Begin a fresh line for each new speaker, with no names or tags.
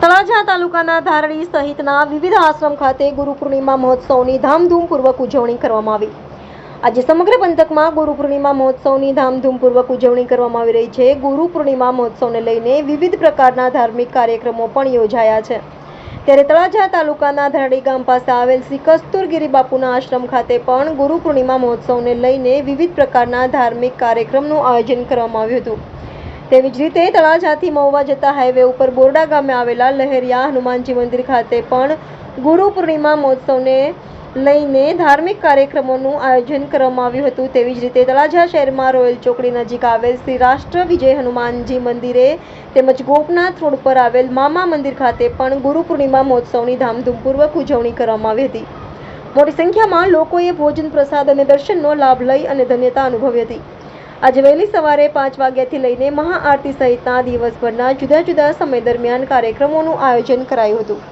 તળાજા તાલુકાના ધારડી સહિતના વિવિધ આશ્રમ ખાતે ગુરુ પૂર્ણિમા મહોત્સવની ધામધૂમપૂર્વક ઉજવણી કરવામાં આવી. આજે સમગ્ર પંથકમાં ગુરુ પૂર્ણિમા મહોત્સવની ધામધૂમપૂર્વક ઉજવણી કરવામાં આવી રહી છે. ગુરુ પૂર્ણિમા મહોત્સવને લઈને વિવિધ પ્રકારના ધાર્મિક કાર્યક્રમો પણ યોજાયા છે. ત્યારે તળાજા તાલુકાના ધારડી ગામ પાસે આવેલ શ્રી કસ્તુરગીરી બાપુના આશ્રમ ખાતે પણ ગુરુ પૂર્ણિમા મહોત્સવને લઈને વિવિધ પ્રકારના ધાર્મિક કાર્યક્રમનું આયોજન કરવામાં આવ્યું હતું. તેવી જ રીતે તળાજાથી મહુવા જતા હાઈવે ઉપર બોરડા ગામે આવેલા લહેરિયા હનુમાનજી મંદિર ખાતે પણ ગુરુ પૂર્ણિમા મહોત્સવને લઈને ધાર્મિક કાર્યક્રમોનું આયોજન કરવામાં આવ્યું હતું. તેવી જ રીતે તળાજા શહેરમાં રોયલ ચોકડી નજીક આવેલ શ્રી રાષ્ટ્ર વિજય હનુમાનજી મંદિરે તેમજ ગોપનાથ રોડ પર આવેલ મામા મંદિર ખાતે પણ ગુરુ પૂર્ણિમા મહોત્સવની ધામધૂમપૂર્વક ઉજવણી કરવામાં આવી હતી. મોટી સંખ્યામાં લોકોએ ભોજન પ્રસાદ અને દર્શનનો લાભ લઈ અને ધન્યતા અનુભવી હતી. આજે વહેલી સવારે પાંચ વાગ્યાથી લઈને મહાઆરતી સહિતના દિવસભરના જુદા જુદા સમય દરમિયાન કાર્યક્રમોનું આયોજન કરાયું હતું.